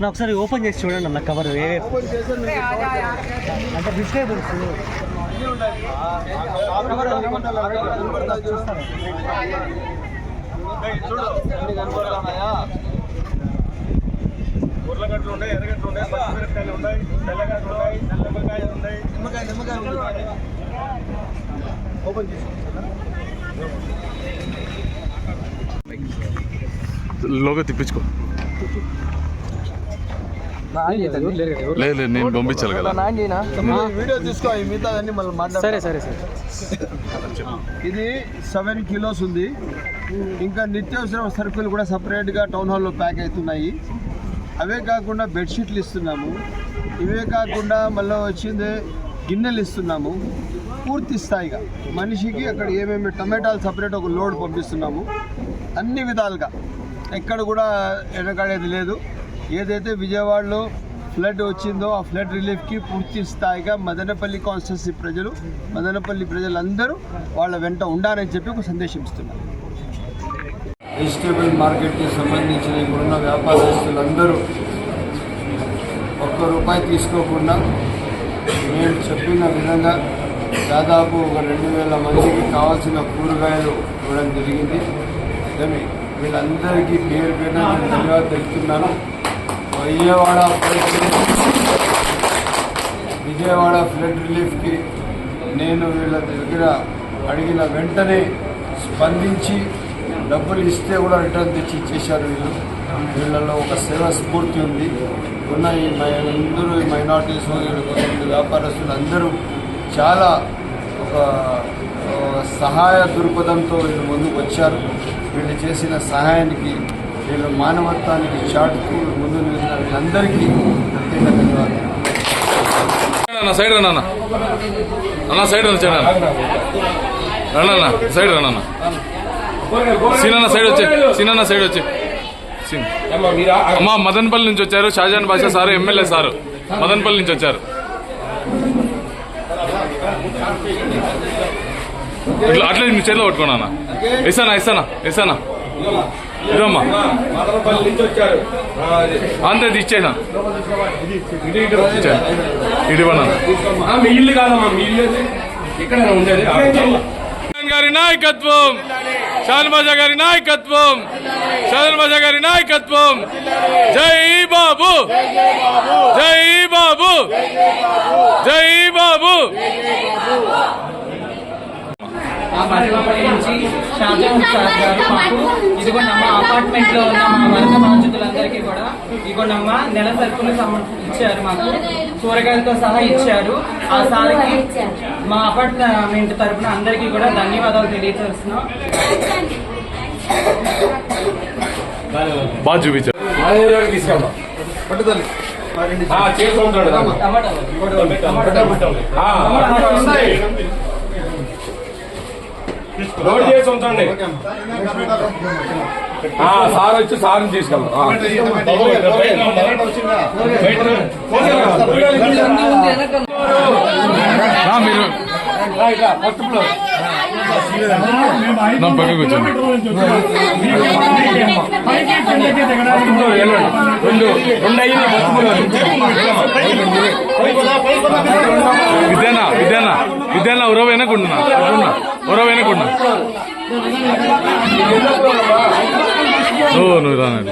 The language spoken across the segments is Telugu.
నా ఒకసారి ఓపెన్ చేసి చూడండి అన్న కవర్ ఏ అంటే ఉర్లగడ్డలు ఉన్నాయి ఎర్రగడ్డలు ఉన్నాయి పచ్చిమిరపకాయలు ఉన్నాయి తెల్లగడ్డలు ఉన్నాయి నిమ్మకాయలు ఉన్నాయి నిమ్మకాయ నిమ్మకాయ ఓపెన్ చేసి లోగా తిప్పించుకో లేదు లేదు నేను పంపించాలి కదా. వీడియో తీసుకో ఈ మిగతా అన్ని మళ్ళీ మాట్లాడు సరే సరే సరే. ఇది సెవెన్ కిలోస్ ఉంది. ఇంకా నిత్యావసర సరుకులు కూడా సపరేట్గా టౌన్ హాల్లో ప్యాక్ అవుతున్నాయి. అవే కాకుండా బెడ్షీట్లు ఇస్తున్నాము. ఇవే కాకుండా మళ్ళీ వచ్చింది గిన్నెలు ఇస్తున్నాము. పూర్తి స్థాయిగా. మనిషికి అక్కడ ఏమేమి టమాటాలు సపరేట్ ఒక లోడ్ పంపిస్తున్నాము. అన్ని విధాలుగా. ఎక్కడ కూడా వెనకాడేది లేదు. ఏదైతే విజయవాడలో ఫ్లడ్ వచ్చిందో ఆ ఫ్లడ్ రిలీఫ్కి పూర్తి స్థాయిగా మదనపల్లి కాన్స్టిట్యూన్సీ ప్రజలు మదనపల్లి ప్రజలందరూ వాళ్ళ వెంట ఉండాలని చెప్పి ఒక సందేశం ఇస్తున్నారు. వెజిటేబుల్ మార్కెట్కి సంబంధించిన ఇప్పుడున్న వ్యాపారస్తులందరూ ఒక్క రూపాయి తీసుకోకుండా నేను చెప్పిన విధంగా దాదాపు ఒక రెండు వేల మందికి కావాల్సిన కూరగాయలు ఇవ్వడం జరిగింది. దాన్ని వీళ్ళందరికీ పేరు పేరు ధన్యవాదాలు తెలుపుతున్నాను. విజయవాడ విజయవాడ ఫ్లడ్ రిలీఫ్కి నేను వీళ్ళ దగ్గర అడిగిన వెంటనే స్పందించి డబ్బులు ఇస్తే కూడా రిటర్న్ తెచ్చి ఇచ్చేశారు వీళ్ళు. వీళ్ళలో ఒక సేవ స్ఫూర్తి ఉంది. ఉన్న ఈ అందరూ ఈ మైనార్టీ కొంతమంది వ్యాపారస్తులు అందరూ చాలా ఒక సహాయ దృక్పథంతో వీళ్ళు ముందుకు వచ్చారు. వీళ్ళు చేసిన సహాయానికి నేను మానవత్వానికి చాటుతూ ముందు నిలిచిన ప్రత్యేక ధన్యవాదాలు. అన్న సైడ్ రా నాన్న. అన్న సైడ్ వచ్చా నాన్న. సైడ్ రా నాన్న. సీనన్న సైడ్ వచ్చే సీనన్న సైడ్ వచ్చే. అమ్మా మదన్పల్లి నుంచి వచ్చారు. Shajahan Basha sir MLA sir. Madanapalle నుంచి వచ్చారు. ఇట్లా అట్లా నీ చేతిలో పట్టుకున్నా ఇస్తానా ఇస్తానా ఇస్తానా ఇదమ్మా. అంతే ఇది ఇచ్చేసా ఇది మీ ఇల్లు కాదమ్మా మీ ఇల్లు ఇక్కడ ఉండేది. జగన్ గారి నాయకత్వం. షాన్ బాజా గారి నాయకత్వం. షాన్ బాజా గారి నాయకత్వం. జై బాబు. జై బాబు. జై బాబు. ఆ మరిమపల్లి నుంచి షాజహాన్ సార్ గారు మాకు ఇదిగోండమ్మ అపార్ట్మెంట్లో ఉన్న మా వరద బాధితులందరికీ కూడా ఇదిగోండమ్మ నెల సరుకులు ఇచ్చారు మాకు. కూరగాయలతో సహా ఇచ్చారు. ఆ సార్కి మా అపార్ట్మెంట్ తరపున అందరికీ కూడా ధన్యవాదాలు తెలియజేస్తున్నాం. బాగా చూపించారు. తీసుకెళ్దాం. ఆ, చేసుకుంటాడు ఆ, లోడ్ చేసి ఉంచండి ఆ, సార్ వచ్చి సార్ని తీసుకెళ్దాం నా పక్కకు. రెండు రెండు అయ్యింది ఫస్ట్ ఫ్లోర్. విద్యానా విద్యానా విద్యానా ఉరవ వెనకుండునా ఉరవ వెనకుండునా ఓ నువ్వు రానండి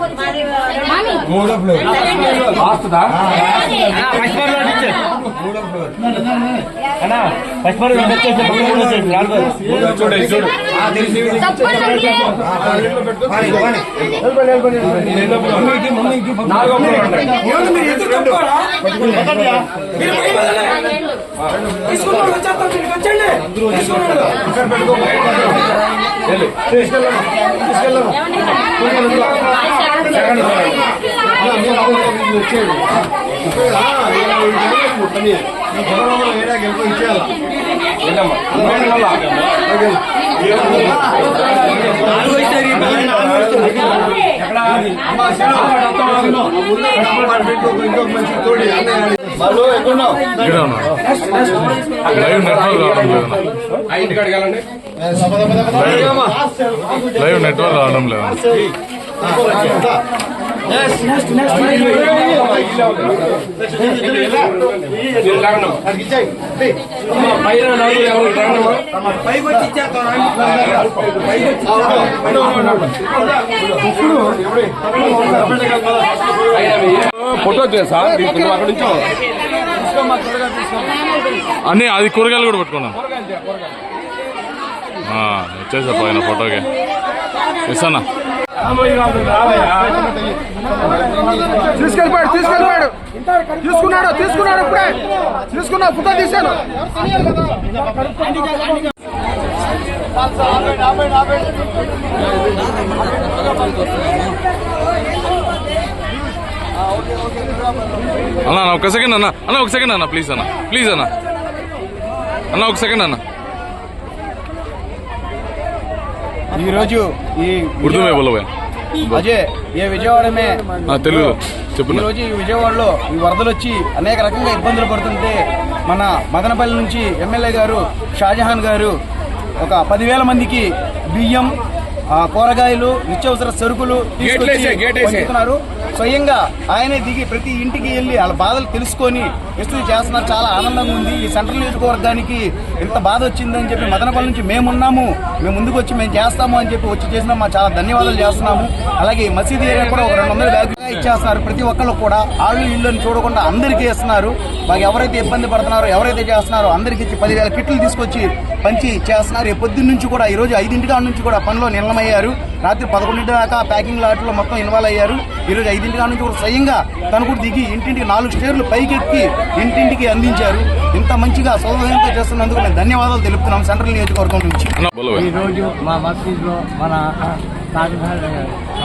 పరిగెళ్ళిందిలే, రానా. వాస్తుందా? చూడు ఇది చూడు నాలుగో ఫ్లోర్ ఉంటాయి. వెళ్ళు. Second floor. వాళ్ళు ఎక్కడున్నావు ఇక్కడ ఉన్నా లైవ్ నెట్వర్క్ రావడం లేదు. లైవ్ నెట్వర్క్ రావడం లేదు. ఫోటో చేసా అక్కడ నుంచో. అన్ని అది కూరగాయలు కూడా పెట్టుకున్నాను వచ్చేసా పోయిన ఫోటోకి. ఇస్తానా? తీసుకెళ్ళిపోయాడు తీసుకెళ్ళిపోయాడు. తీసుకున్నాడు తీసుకున్నాడు ఇప్పుడే. తీసుకున్నా ఫోటో తీశాను. అన్న అన్న, ఒక సెకండ్ అన్న. అన్న ఒక సెకండ్ అన్న ప్లీజ్ అన్న. ప్లీజ్ అన్న. అన్న ఒక సెకండ్ అన్న. ఈరోజు ఈ ఉర్దూ. అజయ్ ఏ విజయవాడ మే ఆ, తెలుగు చెప్పు ఈ నా. రోజు ఈ విజయవాడలో ఈ వరదలు వచ్చి అనేక రకంగా ఇబ్బందులు పడుతుంటే మన మదనపల్లి నుంచి ఎమ్మెల్యే గారు షాజహాన్ గారు ఒక పదివేల మందికి బియ్యం కూరగాయలు నిత్యావసర సరుకులు తీసుకొచ్చి స్వయంగా ఆయనే దిగి ప్రతి ఇంటికి వెళ్ళి వాళ్ళ బాధలు తెలుసుకొని ఇస్తూ చేస్తున్నారు. చాలా ఆనందంగా ఉంది. ఈ సెంట్రల్ నియోజకవర్గానికి ఇంత బాధ వచ్చిందని చెప్పి మదనపల్లి నుంచి మేమున్నాము మేము ముందుకు వచ్చి మేము చేస్తాము అని చెప్పి వచ్చి చేసిన మా చాలా ధన్యవాదాలు చేస్తున్నాము. అలాగే మసీద్ మసీదు ఏరియా కూడా ఒక రెండు వందల బ్యాగులుగా ఇచ్చేస్తున్నారు. ప్రతి ఒక్కళ్ళు కూడా ఆళ్ళు ఇళ్ళని చూడకుండా అందరికీ ఇస్తున్నారు. మాకు ఎవరైతే ఇబ్బంది పడుతున్నారో ఎవరైతే చేస్తున్నారో అందరికీ ఇచ్చి పదివేల కిట్లు తీసుకొచ్చి పంచి చేస్తున్నారు. ఈ పొద్దున్న నుంచి కూడా ఈ రోజు ఐదింటి కాడ నుంచి కూడా పనిలో నిలమయ్యారు రాత్రి పదకొండింటి దాకా ప్యాకింగ్ లాట్లో మొత్తం ఇన్వాల్వ్ అయ్యారు. ఈ రోజు ఐదింటి కాడ నుంచి కూడా స్వయంగా తను కూడా దిగి ఇంటింటికి నాలుగు స్టేర్లు పైకెక్కి ఇంటింటికి అందించారు ఇంత మంచిగా సౌలభ్యంతో చేస్తున్నందుకు మేము ధన్యవాదాలు తెలుపుతున్నాం సెంట్రల్ నియోజకవర్గం నుంచి. ఈరోజు మా మసీద్లో మన షాజహాన్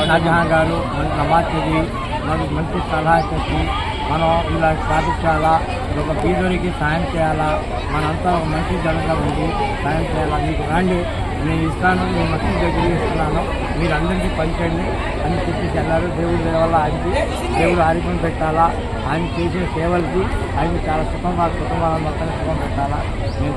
షాజహాన్ గారు నమాజ్ చదివి మనకు మంచి సలహా చెప్పి మనం ఇలా స్థాపించాలా ఒక బీదోడికి సాయం చేయాలా? మనంతా ఒక మంచి జనంగా ఉండి సాయం చేయాలా? మీకు రండి. నేను ఇస్తాను నేను మసీద్ దగ్గర ఇస్తున్నాను మీరు అందరికీ పంచండి అని చెప్పి వెళ్ళారు దేవుడి దేవాల ఆయనకి దేవుడు ఆరోగ్యం పెట్టాలా? ఆయన చేసే సేవలకి ఆయన చాలా సుఖంగా కుటుంబాల మొత్తం సుఖం పెట్టాలా? నేను